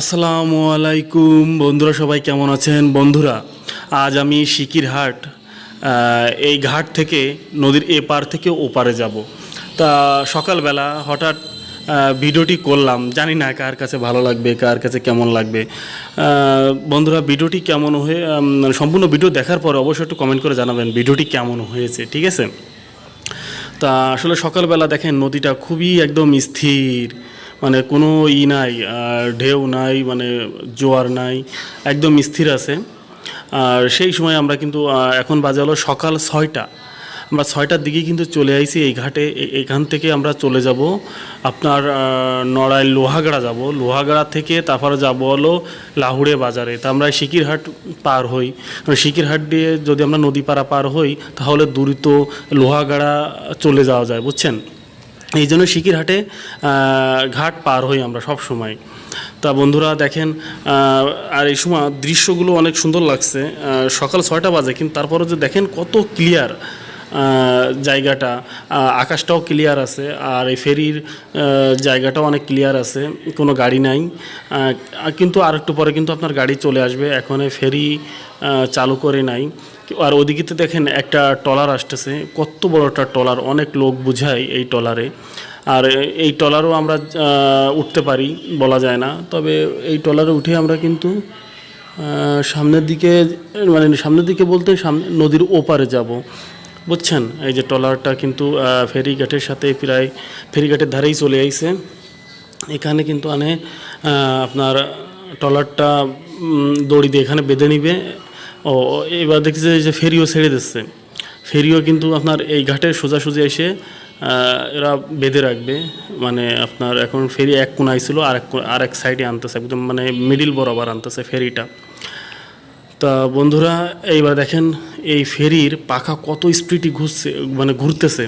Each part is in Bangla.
আসসালামু আলাইকুম। বন্ধুরা, সবাই কেমন আছেন? বন্ধুরা, আজ আমি শিকিরহাট এই ঘাট থেকে, নদীর এপার থেকে ওপারে যাব। তা সকালবেলা হঠাৎ ভিডিওটি করলাম। জানি না কার কাছে ভালো লাগবে, কার কাছে কেমন লাগবে। বন্ধুরা, ভিডিওটি কেমন হয়ে সম্পূর্ণ ভিডিও দেখার পরে অবশ্যই একটু কমেন্ট করে জানাবেন ভিডিওটি কেমন হয়েছে, ঠিক আছে? তা আসলে সকালবেলা দেখেন নদীটা খুবই একদম স্থির। মানে কোনো ই নাই ঢেউ নাই মানে জোয়ার নাই একদম স্থির আছে। আর সেই সময় আমরা কিন্তু এখন বাজে হলো সকাল ছয়টা। আমরা ছয়টার দিকে কিন্তু চলে আইছি এই ঘাটে এখান থেকে আমরা চলে যাব আপনার আহ, নড়াইল লোহাগড়া যাব। লোহাগড়া থেকে তারপরে যাব হলো লাহুড়ে বাজারে। তা আমরা শিকিরহাট পার হই। শিকিরহাট দিয়ে যদি আমরা নদী পাড়া পার হই তাহলে দ্রুত লোহাগড়া চলে যাওয়া যায় বুঝছেন? এই জন্য শিকিরহাটে ঘাট পার হই আমরা সব সময়। তা বন্ধুরা দেখেন আর এই সময় দৃশ্যগুলো অনেক সুন্দর লাগছে। সকাল ছয়টা বাজে, কিন্তু তারপরে যে দেখেন কত ক্লিয়ার জায়গাটা। আকাশটাও ক্লিয়ার আছে, আর এই ফেরির জায়গাটাও অনেক ক্লিয়ার আছে, কোনো গাড়ি নাই। কিন্তু আর একটু পরে কিন্তু আপনার গাড়ি চলে আসবে, এখন ফেরি চালু করে নাই। আর ওদিকে তো দেখেন একটা টলার আসতেছে, কত বড় একটা টলার অনেক লোক বুঝায় এই টলারে আর এই টলারও আমরা উঠতে পারি বলা যায় না, তবে এই টলারে উঠে আমরা কিন্তু সামনের দিকে মানে সামনের দিকে বলতে সামনে নদীর ওপারে যাব। বুঝছেন? এই যে টলারটা কিন্তু ফেরিঘাটের সাথে প্রায় ফেরিঘাটের ধারেই চলে আইছে। এখানে কিন্তু আনে আপনার টলারটা উম, দড়ি দিয়ে এখানে বেঁধে নিবে। ও এবার দেখছি যে ফেরিও ছেড়ে দিচ্ছে। ফেরিও কিন্তু আপনার এই ঘাটে সোজাসুজি এসে এরা বেঁধে রাখবে। মানে আপনার এখন ফেরি এক কোনায় ছিল আর এক আর এক সাইডে আনতেছে একদম মানে মিডিল বরাবর আনতেছে ফেরিটা। তা বন্ধুরা, এইবার দেখেন এই ফেরির পাখা কত স্পিডই ঘুরছে মানে ঘুরতেছে।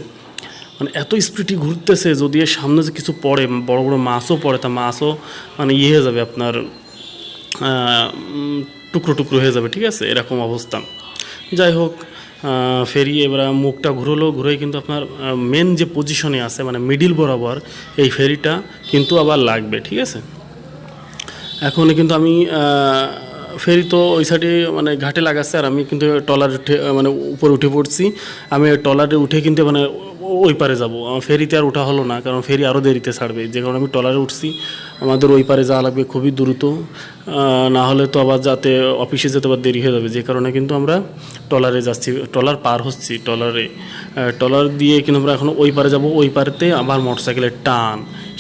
মানে এত স্পিডই ঘুরতেছে যদি এর সামনে যে কিছু পড়ে, বড় বড় মাছও পড়ে, তা মাছও মানে ইয়ে হয়ে যাবে আপনার টুকরো টুকরো হয়ে যাবে, ঠিক আছে? এরকম অবস্থা। যাই হোক ফেরি এবার মুখটা ঘুরলো ঘুরে কিন্তু আপনার মেন যে পজিশনে আছে মানে মিডিল বরাবর এই ফেরিটা কিন্তু আবার লাগবে, ঠিক আছে? এখন কিন্তু আমি ফেরি তো ওই সাইডে মানে ঘাটে লাগাচ্ছে আর আমি কিন্তু টলার উঠে মানে উপরে উঠে পড়ছি। আমি টলারে উঠে কিন্তু মানে ওই পারে যাব। আমার ফেরিতে আর ওঠা হলো না, কারণ ফেরি আরও দেরিতে ছাড়বে। যে কারণে আমি টলারে উঠছি। আমাদের ওই পারে যাওয়া লাগবে খুবই দ্রুত। না হলে তো আবার যাতে অফিসে যেতে আবার দেরি হয়ে যাবে। যে কারণে কিন্তু আমরা টলারে যাচ্ছি। টলার পার হচ্ছি টলারে টলার দিয়ে কিন্তু আমরা এখন ওই পারে যাব। ওই পারেতে আমার মোটরসাইকেলের টান,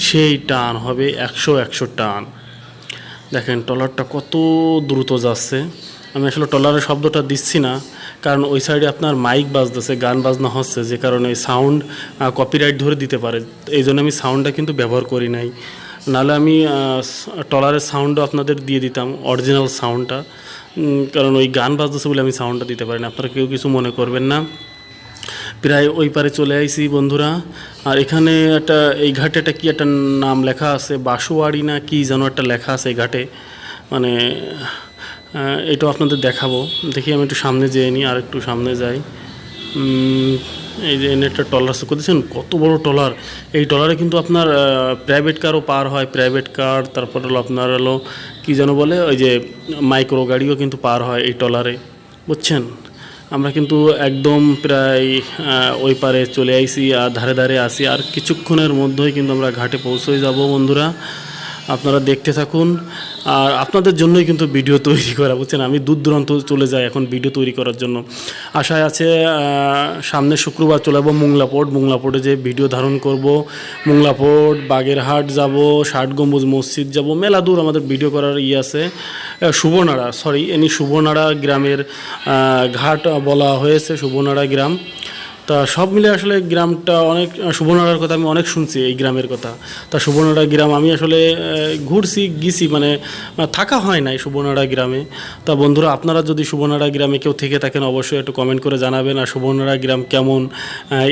সেই টান হবে একশো একশো টান। দেখেন, ট্রলারটা কত দ্রুত যাচ্ছে। আমি আসলে ট্রলারের শব্দটা দিচ্ছি না, কারণ ওই সাইডে আপনার মাইক বাজতেছে, গান বাজনা হচ্ছে, যে কারণে সাউন্ড কপিরাইট ধরে দিতে পারে। এই জন্য আমি সাউন্ডটা কিন্তু ব্যবহার করি নাই। নাহলে আমি ট্রলারের সাউন্ডও আপনাদের দিয়ে দিতাম অরিজিনাল সাউন্ডটা। কারণ ওই গান বাজতেছে বলে আমি সাউন্ডটা দিতে পারি না। আপনারা কেউ কিছু মনে করবেন না। প্রায় ওই পারে চলে আইছি বন্ধুরা। আর এখানে একটা, এই ঘাটে একটা কি একটা নাম লেখা আছে বাসুয়াড়ি না কি যেন একটা লেখা আছে এই ঘাটে। মানে এটাও আপনাদের দেখাবো। দেখি আমি একটু সামনে যেয়ে নিই আর একটু সামনে যাই। এই যে এনে একটা টলার করেছেন কত বড় টলার এই টলারে কিন্তু আপনার প্রাইভেট কারও পার হয় প্রাইভেট কার তারপর হলো আপনার হলো, কী যেন বলে, ওই যে মাইক্রো গাড়িও কিন্তু পার হয় এই টলারে বুঝছেন? আমরা কিন্তু একদম প্রায় ওই পারে চলে আইছি আর ধারে ধারে আসি আর কিছুক্ষণের মধ্যেই কিন্তু আমরা ঘাটে পৌঁছে যাব বন্ধুরা। আপনারা দেখতে থাকুন। আর আপনাদের জন্যই কিন্তু ভিডিও তৈরি করা, বুঝছেন? আমি দূর দূরান্ত চলে যাই এখন ভিডিও তৈরি করার জন্য। আশায় আছে সামনে শুক্রবার চলে যাব মোংলাপোর্ট। মোংলাপোর্টে যে ভিডিও ধারণ করব, মোংলাপোর্ট, বাগেরহাট যাব, ষাট গম্বুজ মসজিদ যাব, মেলা দূর আমাদের ভিডিও করার ইয়ে আছে। সুবর্ণাড়া সরি এনি সুবর্ণাড়া গ্রামের ঘাট বলা হয়েছে সুবর্ণাড়া গ্রাম। তা সব মিলে আসলে গ্রামটা অনেক সুবর্ণাড়ার কথা আমি অনেক শুনছি এই গ্রামের কথা। তা সুবর্ণাড়া গ্রাম আমি আসলে ঘুরছি, গেছি মানে থাকা হয় নাই সুবর্ণাড়া গ্রামে। তা বন্ধুরা, আপনারা যদি সুবর্ণাড়া গ্রামে কেউ থেকে থাকেন, অবশ্যই একটু কমেন্ট করে জানাবেন, আর সুবর্ণাড়া গ্রাম কেমন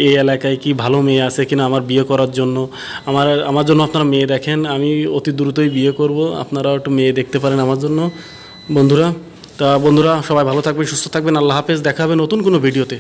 এই এলাকায় কি ভালো মেয়ে আছে কিনা আমার বিয়ে করার জন্য। আমার আমার জন্য আপনারা মেয়ে দেখেন, আমি অতি দ্রুতই বিয়ে করব, আপনারাও একটু মেয়ে দেখতে পারেন আমার জন্য। বন্ধুরা, তা বন্ধুরা, সবাই ভালো থাকবেন, সুস্থ থাকবেন, আল্লাহ হাফেজ দেখা হবে নতুন কোনো ভিডিওতে।